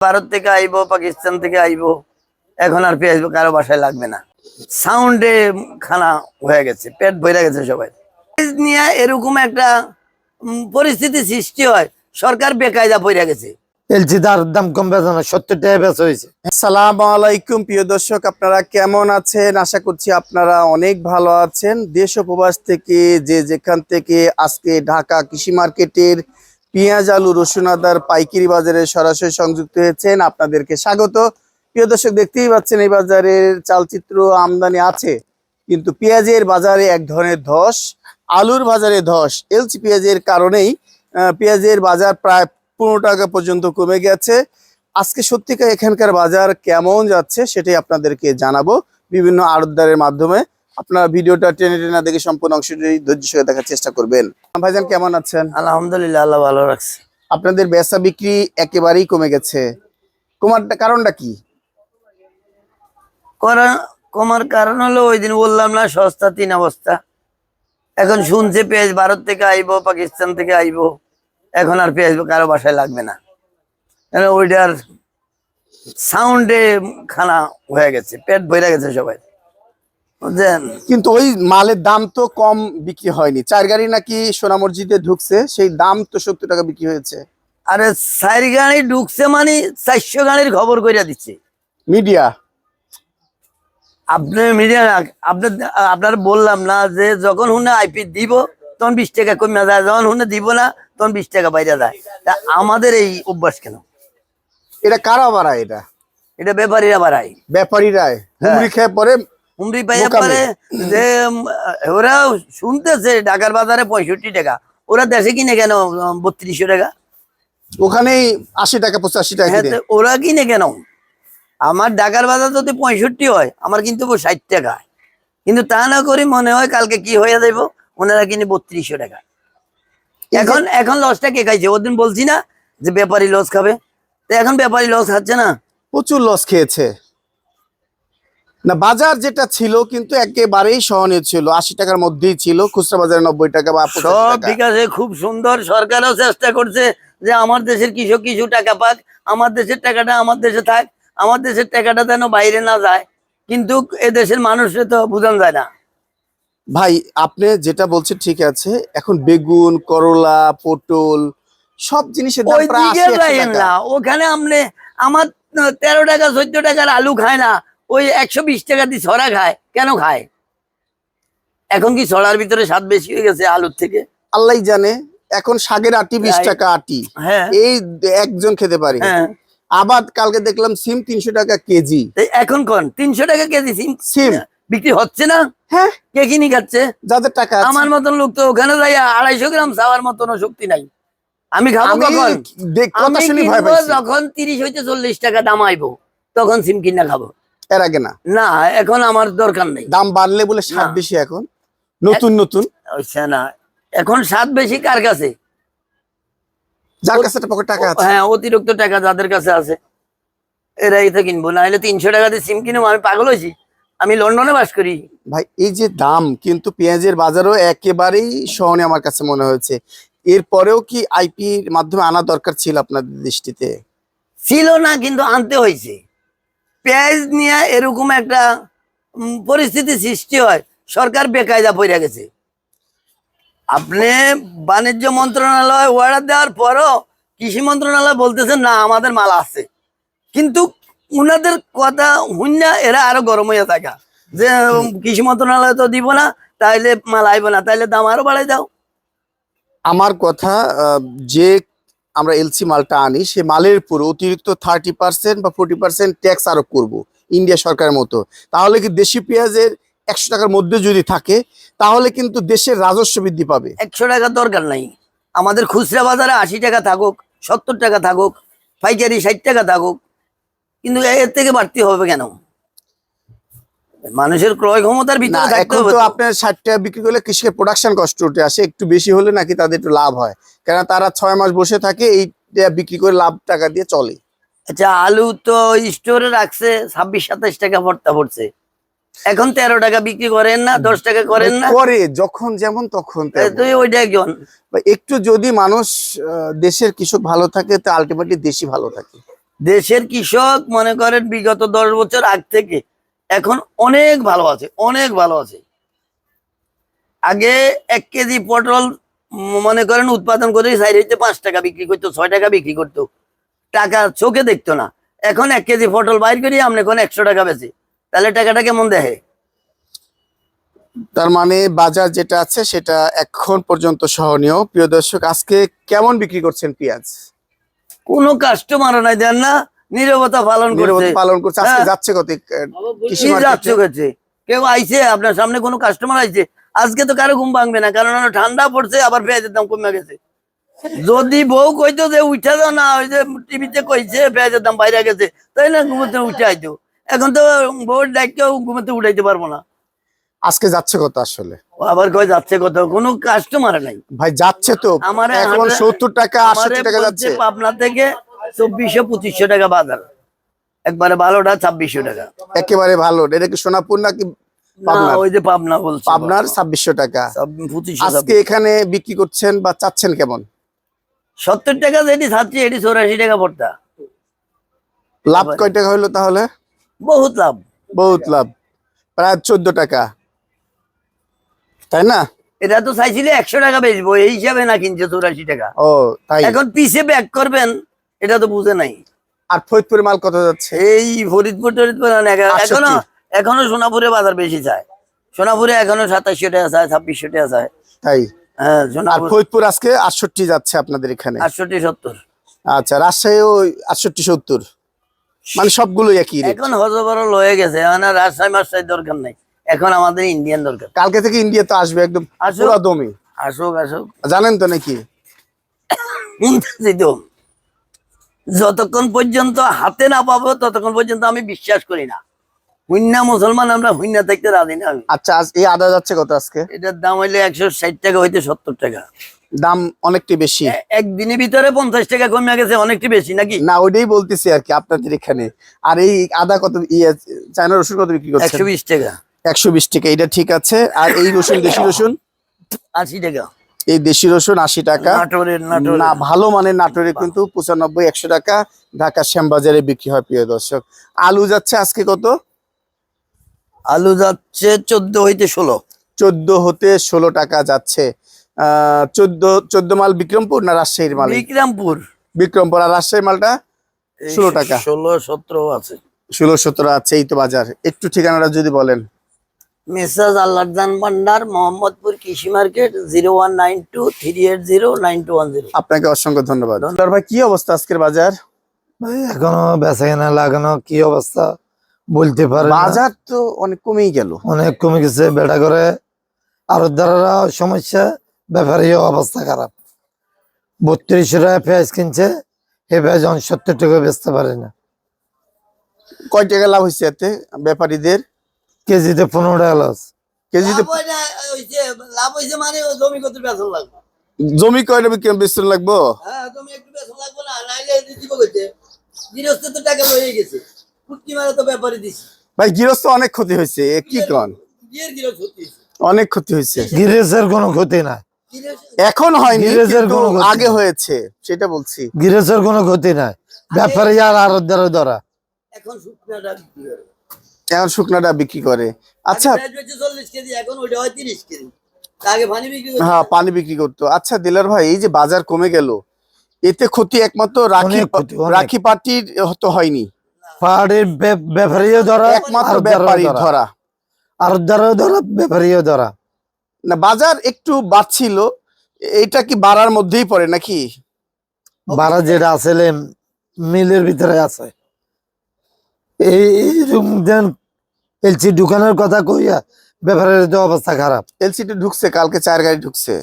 ভারত থেকে আইবো পাকিস্তান থেকে আইবো এখন আর পেঁয়াজ কারও বাসায় লাগবে না। সাউন্ডে খানা হয়ে গেছে পেট ভরে গেছে সবাই। নিয়ে এরকম একটা পরিস্থিতি সৃষ্টি হয় সরকার বেকায়দা পড়ে গেছে। এলজি দার দাম কম বেচা না সত্তর টাকা বেচা হয়েছে। আসসালামু আলাইকুম প্রিয় দর্শক আপনারা কেমন আছেন? আশা করছি আপনারা অনেক ভালো আছেন। দেশ ও প্রবাস থেকে যে যেখান থেকে আজকে ঢাকা কৃষি মার্কেটের পেঁয়াজ, আলু, রসুন, আদার পাইকারি বাজারে সরাসরি সংযুক্ত হয়েছেন। আপনাদেরকে স্বাগত। প্রিয় দর্শক, দেখতেই পাচ্ছেন এই বাজারের চালচিত্র আমদানি আছে, কিন্তু পেঁয়াজের বাজারে এক ধরনের ধস, আলুর বাজারে ধস। এলসি পেঁয়াজের কারণেই পেঁয়াজের বাজার প্রায় পনেরো টাকা পর্যন্ত কমে গেছে। আজকে সত্যিকার এখানকার বাজার কেমন যাচ্ছে সেটাই আপনাদেরকে জানাব। বিভিন্ন আড়তদারের মাধ্যমে আপনারা ভিডিওটা টেনে টেনে দেখে সম্পূর্ণ অংশটি ধৈর্য সঙ্গে দেখার চেষ্টা করবেন। ভাইজান কেমন আছেন? আলহামদুলিল্লাহ আল্লাহ ভালো রাখছে। আপনাদের বেচা বিক্রি একেবারেই কমে গেছে। কমারটা কারণটা কি? কমার কারণ হলো ওই দিন বললাম না সস্তা তিন অবস্থা। এখন শুনছে পেঁয়াজ ভারত থেকে আইবো পাকিস্তান থেকে আইবো। এখন আর পেঁয়াজ কারও বাসায় লাগবে না। ওইটার সাউন্ডে খানা হয়ে গেছে পেট ভরে গেছে সবাই। কিন্তু ওই মালের দাম তো কম বিক্রি হয়নি। চার গাড়ি নাকি সোনা মসজিদে ঢুকছে সেই দাম তো সত্তর টাকা বিক্রি হয়েছে। আরে চার গাড়ি ঢুকছে মানে চারশো গাড়ির খবর কইরা দিচ্ছে। মিডিয়া? আপনি মিডিয়া আপনার আপনার বললাম না যে যখন হুনে আইপি দিব তখন বিশ টাকা কমে যায় যখন হুনে দিব না তখন বিশ টাকা বাইরে যায়। তা আমাদের এই অভ্যাস কেন? এটা কারা বাড়ায় এটা? এটা ব্যাপারীরা বাড়ায়। ব্যাপারীরা হুমড়ি খেয়ে পরে হুমরি পাইয়া। পরে যে ওরা শুনতেছে ঢাকার বাজারে পঁয়ষট্টি টাকা। ওরা দেশে কিনে কেন বত্রিশশো টাকা? ওখানেই আশি টাকা পঁচাশি টাকা হ্যাঁ, ওরা কিনে কেন? আমার ঢাকার বাজার যদি পঁয়ষট্টি হয় আমার কিন্তু ষাট টাকা। কিন্তু তা না করে মনে হয় কালকে কি হয়ে যাইব? ওনারা কিনে বত্রিশশো টাকা। এখন এখন লসটা কে খাইছে? ওদিন বলছি না যে ব্যাপারী লস খাবে। তো এখন ব্যাপারী লস খাচ্ছে না? প্রচুর লস খেয়েছে। না বাজার যেটা ছিল কিন্তু একেবারেই সহনীয় ছিল। আশি টাকার মধ্যেই ছিল খুচরা বাজারে নব্বই টাকা বা সব। ঠিক আছে খুব সুন্দর সরকারও চেষ্টা করছে যে আমার দেশের কৃষক কিছু টাকা পাক আমার দেশের টাকাটা আমার দেশে থাক আমার দেশের টাকাটা যেন বাইরে না যায়। কিন্তু এ দেশের মানুষের তো বুঝান যায় না। ভাই আপনি যেটা বলছেন ঠিক আছে এখন বেগুন করলা পটল সব জিনিসের দাম প্রায় টাকা। ওখানে আপনি আমার তেরো টাকা চোদ্দ টাকার আলু খায় না। ওই একশো বিশ টাকা দিয়ে ছড়া খায় কেন খায়? এখন কি ছড়ার ভিতরে স্বাদ বেশি হয়ে গেছে আলুর থেকে? আল্লাহ জানে এখন শাকের আটি বিশ টাকা আটি। হ্যাঁ। এই একজন খেতে পারি। হ্যাঁ। আবার কালকে দেখলাম সিম তিনশো টাকা কেজি। এখন কোন? তিনশো টাকা কেজি সিম? সিম। বিক্রি হচ্ছে না? হ্যাঁ। কে কিনি খাচ্ছে? যাদের টাকা আমার মতন লোক তো ওখানে যাই আড়াইশো গ্রাম চাওয়ার মতন শক্তি নাই। আমি খাব কখন? যখন তিরিশ হইতে চল্লিশ টাকা দাম আইবো তখন সিম কিনা খাব। এর আগে না? না এখন আমার দরকার নেই। দাম বাড়লে বলে স্বাদ বেশি এখন। নতুন নতুন? আচ্ছা না। এখন স্বাদ বেশি কার কাছে? যার কাছে একটা পকেট টাকা আছে। হ্যাঁ অতিরিক্ত টাকা যাদের কাছে আছে। এরাই তো কিনবো না হলে তিনশো টাকা দিয়ে সিম কিনবো আমি পাগল হয়েছি। আমি লন্ডনে বাস করি। ভাই এই যে দাম কিন্তু পেঁয়াজের বাজারও একেবারেই সহনে আমার কাছে মনে হয়েছে। এরপরেও কি আইপির মাধ্যমে আনা দরকার ছিল আপনাদের দৃষ্টিতে? ছিল না কিন্তু আনতে হয়েছে। পেঁয়াজ নিয়ে এরকম একটা পরিস্থিতি সৃষ্টি হয়, সরকার বেকায়দা পড়ে গেছে। আপনি বাণিজ্য মন্ত্রণালয় অর্ডার দেওয়ার পরও কৃষি মন্ত্রণালয় বলতেছে, না, আমাদের মাল আছে। কিন্তু উনাদের কথা হুন্না এরা আরও গরম হয়ে থাকা। যে কৃষি মন্ত্রণালয় তো দিব না, তাইলে মাল আইব না, তাইলে দাম আরও বাড়াই দাও। আমার কথা যে আমরা এলসি মালটা আনি, সে মালের উপর অতিরিক্ত থার্টি পার্সেন্ট বা ফোর্টি পার্সেন্ট ট্যাক্স আরোপ করব ইন্ডিয়া সরকারের মতো। তাহলে কি দেশি পেঁয়াজের একশো টাকার মধ্যে যদি থাকে, তাহলে কিন্তু দেশের রাজস্ব বৃদ্ধি পাবে। একশো টাকার দরকার নাই। আমাদের খুচরা বাজারে আশি টাকা থাকুক, সত্তর টাকা থাকুক, পাইকারি ষাট টাকা থাকুক, কিন্তু এর থেকে বাড়তি হবে কেন? মানুষের ক্রয় ক্ষমতার ভিতরে থাকতে হবে তো। আপনার ষাট টাকা বিক্রি করলে কৃষকের প্রোডাকশন কষ্ট উঠে আসে একটু বেশি হলে নাকি তাদের একটু লাভ হয়। কেন তারা ছয় মাস বসে থাকে এই বিক্রি করে লাভ টাকা দিয়ে চলে। আচ্ছা আলু তো স্টোরে রাখছে ছাব্বিশ সাতাশ টাকা ভর্তা পড়ছে। এখন তেরো টাকা বিক্রি করেন না দশ টাকা করেন না। করে যখন যেমন তখন এ তুই ওইটা একজন। একটু যদি মানুষ দেশের কৃষক ভালো থাকে তা আলটিমেটলি দেশই ভালো থাকে। দেশের কৃষক মনে করেন বিগত দশ বছর আগ থেকে এখন অনেক ভালো আছে অনেক ভালো আছে। আগে এক কেজি পটল মনে করেন উৎপাদন করে সাইড হইতে পাঁচ টাকা বিক্রি করতো ছয় টাকা বিক্রি করতো। টাকা চোখে দেখতো না। এখন এক কেজি পটল বাইর করি আপনি এখন একশো টাকা বেশি তাহলে টাকাটা কেমন দেখে? তার মানে বাজার যেটা আছে সেটা এখন পর্যন্ত সহনীয়। প্রিয় দর্শক আজকে কেমন বিক্রি করছেন পেঁয়াজ? কোনো কাস্টমার নাই দেন না। নিরবতা পালন করছে। পালন করছে আজকে হ্যাঁ। যাচ্ছে কত? কৃষি যাচ্ছে? গেছে কেউ আইছে আপনার সামনে কোনো কাস্টমার আইছে আজকে তো কারও ঘুম ভাঙবে না কারণ ঠান্ডা পড়ছে আবার পেঁয়াজের দাম কমে গেছে। যদি বউ কইতো যে উঠে দাও না ওই যে টিভিতে কইছে পেঁয়াজের দাম বাইরে গেছে তাই না ঘুমোতে উঠে আইতো। এখন তো বউর ডাইকেও ঘুমোতে উঠাইতে পারব না। আজকে যাচ্ছে কত আসলে? আবার কই যাচ্ছে কত? কোনো কাস্টমার নাই। ভাই যাচ্ছে তো। আমারে এখন সত্তর টাকা আমারে আটষট্টি টাকা যাচ্ছে। পাবনা থেকে চব্বিশশো পঁচিশশো টাকা বাজার। একবারে ভালোটা ছাব্বিশশো টাকা। একেবারে ভালো এটা কি সোনাপুর নাকি ওই যে পাবনা বলছে। পাবনার ছাব্বিশশো টাকা। পঁচিশশো আজকে এখানে বিক্রি করছেন বা চাচ্ছেন কেমন? সত্তর টাকা যেটি ছাড়ছি এটি চৌরাশি টাকা পড়তা লাভ কয় টাকা হলো তাহলে? বহুত লাভ। বহুত লাভ। প্রায় চোদ্দ টাকা। তাই না? এটা তো চাইছিলে একশো টাকা বেচবো এই হিসাবে না কিনছে চৌরাশি টাকা। ও তাই। এখন পিছে ব্যাক করবেন। এটা তো বুঝে নাই। আর ফরিদপুরের মাল কত যাচ্ছে? এই ফরিদপুর টরিদপুর এখনো- এখনও সোনাপুরে বাজার বেশি যায়। সোনাপুরে এখনও সাতাশশো টাকা চায় ছাব্বিশশো টাকা যায়। তাই? হ্যাঁ ফরিদপুর আজকে আটষট্টি যাচ্ছে আপনাদের এখানে। আটষট্টি সত্তর। আচ্ছা রাজশাহী ওই আটষট্টি সত্তর। মানে সবগুলো একই এখন হজবরল হয়ে গেছে এখন রাজশাহী মাসাই দরকার নাই। এখন আমাদের ইন্ডিয়ান দরকার। কালকে থেকে ইন্ডিয়া তো আসবে একদম আসুক। পুরো দমে। আসুক আসুক। জানেন তো নাকি? তো যতক্ষণ পর্যন্ত হাতে না পাবো ততক্ষণ পর্যন্ত আমি বিশ্বাস করি না। হুইন্না মুসলমান আমরা হুইন্না থাকতে রাজি না আমি। আচ্ছা আজ এই আদা যাচ্ছে কত আজকে? এটার দাম হইলে একশো ষাট টাকা হইতে সত্তর টাকা। দাম অনেকটি বেশি। একদিনের ভিতরে পঞ্চাশ টাকা কমে গেছে অনেকটি বেশি নাকি? না ওইটাই বলতেছি আর কি আপনাদের এখানে। আর এই আদা কত ইয়ে চায়না রসুন কত বিক্রি করছেন? একশো বিশ টাকা। একশো বিশ টাকা এটা ঠিক আছে। আর এই রসুন দেশি রসুন? আশি টাকা। এই দেশি রসুন আশি টাকা। না ভালো মানের নাটোরে কিন্তু পঁচানব্বই একশো টাকা ঢাকা শ্যামবাজারে বিক্রি হয় প্রিয় দর্শক। আলু যাচ্ছে আজকে কত? আলু যাচ্ছে চোদ্দ হইতে ষোলো। চোদ্দ হতে ষোলো টাকা যাচ্ছে। আহ চোদ্দ চোদ্দ মাল বিক্রমপুর না রাজশাহীর মাল? বিক্রমপুর। বিক্রমপুর আর রাজশাহীর মালটা ষোলো টাকা। ষোলো সতেরো আছে। ষোলো সতেরো আছে এই তো বাজার। একটু ঠিকানাটা যদি বলেন। মেসাজ Allahjan Bhandar Mohammadpur Krishi market zero one nine two three eight zero nine two one zero. আপনাকে অসংখ্য ধন্যবাদ। ধন্যবাদ ভাই কি অবস্থা আজকের বাজার? ভাই এখনও বেচা কেনা লাগানো কি অবস্থা? বলতে পারে না। বাজার তো অনেক কমেই গেল। অনেক কমে গেছে বেড়া করে আরও দ্বারা সমস্যা ব্যাপারীয় অবস্থা খারাপ। বত্রিশশো টাকা পেঁয়াজ কিনছে এ পেঁয়াজ এখন সত্তর টাকা বেচতে পারে না। কয় টাকা লাভ হয়েছে এতে ব্যাপারীদের? কেজিতে পনেরো টাকা লস। কেজিতে লাভ হয়েছে মানে জমি কত বেতন লাগবে? জমি কয়টা বিক্রি লাগবো? হ্যাঁ জমি একটু বেতন লাগবে না নাইলে দিব কইতে গৃহস্থ তো টাকা রয়ে গেছে ফুটকি মারা তো ব্যাপারে দিছি। ভাই গৃহস্থ অনেক ক্ষতি হয়েছে এ কি কন? অনেক ক্ষতি হয়েছে। গিরেজের কোনো ক্ষতি নাই। এখন হয়নি আগে হয়েছে সেটা বলছি। গিরেজের কোনো ক্ষতি নাই। ব্যাপারী আর আরও দ্বারা ধরা। এখন এখন শুকনাটা বিক্রি করে। আচ্ছা। চল্লিশ কেজি এখন ওইটা হয় তিরিশ কেজি। আগে পানি বিক্রি হ্যাঁ পানি বিক্রি করতো। আচ্ছা দিলার ভাই এই যে বাজার কমে গেল এতে ক্ষতি একমাত্র রাখি। রাখি পার্টির তো হয়নি। পাহাড়ের ব্যাপারীও ধরা একমাত্র ব্যাপারী ধরা। ধরা। ধরা ব্যাপারীও ধরা। না বাজার একটু বাড়ছিল। এটা কি বাড়ার মধ্যেই পড়ে নাকি? বারা যেটা আসলে মিলের ভিতরে আছে। এই এলসি দোকানের কথা কইয়া ব্যাপারের তো অবস্থা খারাপ। এলসিটি ঢুকছে কালকে চার গাড়ি ঢুকছে।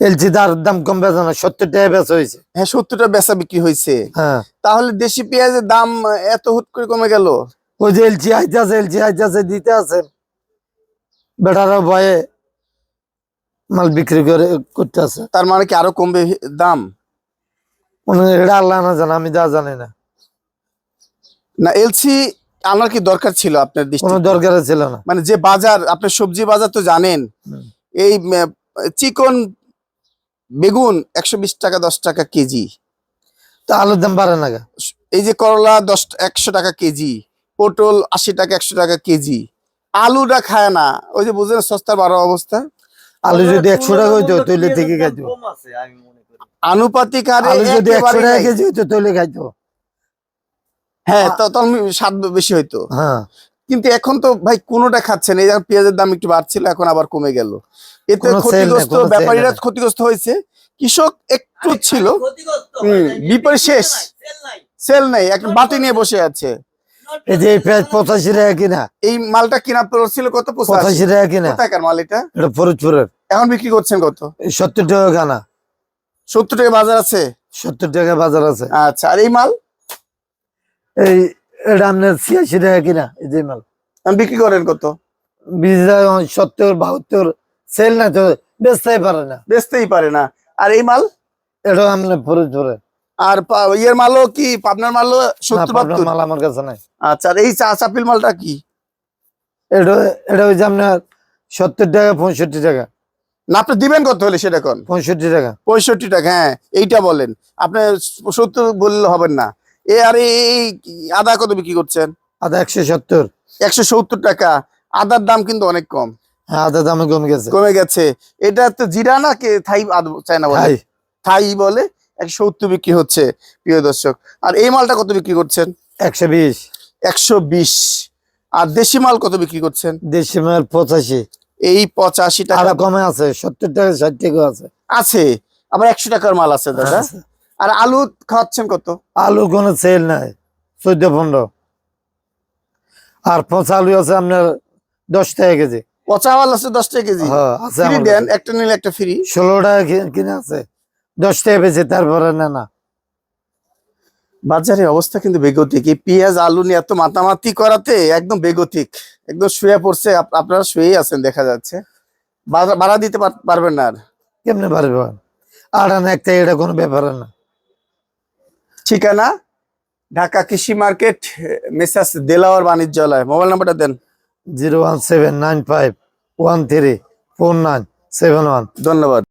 এলসি তার দাম কম বেচা না সত্তর টাকা বেচা হয়েছে। হ্যাঁ সত্তরটা বেচা বিক্রি হয়েছে। হ্যাঁ। তাহলে দেশি পেঁয়াজের দাম এত হুট করে কমে গেল? ওই যে এলসি আইতাছে এলসি আইতাছে দিতে আছে। বেটারা ভয়ে মাল বিক্রি করে করতে আছে। তার মানে কি আরও কমবে দাম? এটা আল্লাহ না জানা আমি যা জানি না। না এলসি আনার কি দরকার ছিল আপনার কোনো দৃষ্টি দরকার ছিল না। মানে যে বাজার আপনার সবজি বাজার তো জানেন এই চিকন বেগুন একশো বিশ টাকা দশ টাকা কেজি। তো আলুর দাম বাড়ে না এই যে করলা দশ একশো টাকা কেজি পটল আশি টাকা একশো টাকা কেজি। আলুটা খায় না ওই যে বুঝলেন সস্তার বারো অবস্থা। আলু যদি একশো টাকা হইতো তৈলে থেকে খাইতো। আনুপাতিক হারে আলু যদি একশো টাকা কেজি হইতো তৈলে খাইতো। হ্যাঁ তখন স্বাদ বেশি হইতো। হ্যাঁ। কিন্তু এখন তো ভাই কোনোটা খাচ্ছেন এই যে পেঁয়াজের দাম একটু বাড়ছিল এখন আবার কমে গেল। এতে ক্ষতিগ্রস্ত ব্যাপারীরা ক্ষতিগ্রস্ত হয়েছে। কৃষক একটু ছিল বিপরীত শেষ। সেল নেই। এখন বাতি নিয়ে বসে আছে। এই যে পেঁয়াজ পঁচাশি টাকা কিনা। এই মালটা কিনা পড়ছিল কত? পঁচাশি। টাকা কিনা। মাল এটা? এটা ফরিদপুরের। এখন বিক্রি করছেন কত? সত্তর টাকা সত্তর টাকা বাজার আছে? সত্তর টাকা বাজার আছে। আচ্ছা আর এই মাল? এই আপনার ছিয়াশি টাকা কিনা এই যে মাল। বিক্রি করেন কত? বীজ সত্তর বাহাত্তর সেল না তো বেচতেই পারে না। বেচতেই পারে না। আর এই মাল? এটা আপনার ফরিদপুরের আর পা- ইয়ের মালও কি পাবনার মালও না, সত্তর বাহাত্তর? মাল আমার কাছে নাই। আচ্ছা আর এই চা চাপিল মালটা কি? এটা এটা হচ্ছে আপনার সত্তর টাকা পঁয়ষট্টি টাকা। না আপনি দিবেন কত হলে সেটা কোন? পঁয়ষট্টি টাকা। পঁয়ষট্টি টাকা হ্যাঁ এইটা বলেন। আপনি সত্তর বললে হবেন না। এ আর এই আদা কত বিক্রি করছেন? আদা একশো সত্তর। একশো সত্তর টাকা। আদার দাম কিন্তু অনেক কম। হ্যাঁ আদা দামে কমে গেছে। কমে গেছে। এটা তো জিরা না কে থাই বলে। থাই। বলে একশো সত্তর বিক্রি হচ্ছে প্রিয় দর্শক। আর এই মালটা কত বিক্রি করছেন? একশো বিশ। একশো বিশ। আর দেশি মাল কত বিক্রি করছেন? দেশি মাল পঁচাশি। এই পঁচাশি টাকা। কমে আছে সত্তর টাকা ষাট টাকা আছে। আছে। আবার একশো টাকার মাল আছে দাদা। আছে। আর আলু খাওয়াচ্ছেন কত? আলু কোনো সেল নাই চোদ্দ পনেরো। আর পচা আলু আছে আপনার দশ টাকা কেজি। পচা মাল আছে দশ টাকা কেজি? হ্যাঁ ফ্রি দেন একটা নিলে একটা ফ্রি ষোলো টাকা কিনে আছে দশ টাকা বেশি তারপরে না না। বাজারের অবস্থা কিন্তু বেগতিক। এই পেঁয়াজ আলু নিয়ে এত মাতামাতি করাতে একদম বেগতিক। একদম শুয়ে পড়ছে আপনারা শুয়েই আছেন দেখা যাচ্ছে। বাড়া- ভাড়া দিতে পারবেন না আর। কেমনে পারবে আর একটা এটা কোনো ব্যাপার না। ঠিকানা Dhaka Krishi market messrs Delawar Banijyaloy. Mobile নাম্বারটা দেন। Zero one seven nine five one three four nine seven one. ধন্যবাদ।